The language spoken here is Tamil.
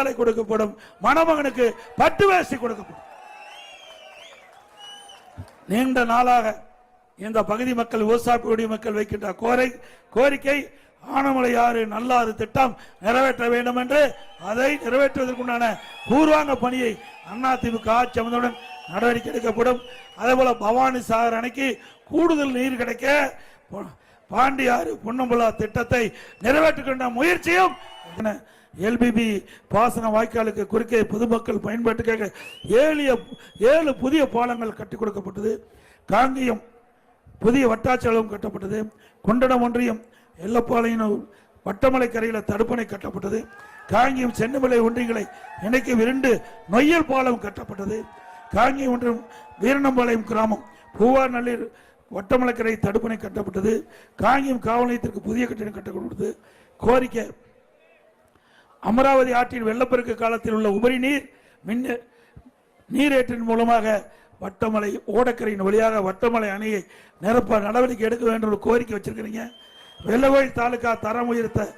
மாலை கொடுக்கப்படும். மணமகனுக்கு பட்டு வேசி கொடுக்கப்படும். நீண்ட நாளாக இந்த பகுதி மக்கள் விவசாய மக்கள் வைக்கின்ற கோரை கோரிக்கை ஆனமலை ஆறு நல்லாறு திட்டம் நிறைவேற்ற வேண்டும் என்று அதை நிறைவேற்றுவதற்குண்டான பூர்வாங்க பணியை அதிமுக ஆட்சி அமைந்தவுடன் நடவடிக்கை எடுக்கப்படும். அதே போல பவானி சாகர் அணைக்கு கூடுதல் நீர் கிடைக்க பாண்டியாறு பொன்னம்புலா திட்டத்தை நிறைவேற்றுகின்ற முயற்சியும் எல்பிபி பாசன வாய்க்காலுக்கு குறுக்கே பொதுமக்கள் பயன்பாட்டுக்காக ஏழு ஏழு புதிய பாலங்கள் கட்டிக் கொடுக்கப்பட்டது. காங்கியம் புதிய வட்டாட்சியளவும் கட்டப்பட்டது. கொண்டடம் ஒன்றியம் எல்லப்பாளையம் வட்டமலை கரையில் தடுப்பணை கட்டப்பட்டது. காங்கியம் சென்னமலை ஒன்றியங்களை இணைக்கும் இரண்டு நொய்யல் பாலம் கட்டப்பட்டது. காங்கியம் ஒன்றியம் வீரணம்பாளையம் கிராமம் பூவார் நல்லீர் வட்டமலைக்கரை தடுப்பணை கட்டப்பட்டது. காங்கியம் காவல் நிலையத்திற்கு புதிய கட்டிடம் கட்டப்பட்டது. கோரிக்கை அமராவதி ஆற்றின் வெள்ளப்பெருக்கு காலத்தில் உள்ள உபரி நீர் மின் நீரேற்றின் மூலமாக வட்டமலை ஓடக்கரையின் வழியாக வட்டமலை அணையை நிரப்ப நடவடிக்கை எடுக்க வேண்டும் கோரிக்கை வச்சிருக்கிறீங்க. வெள்ளவோயில் தாலுகா தரம் உயர்த்த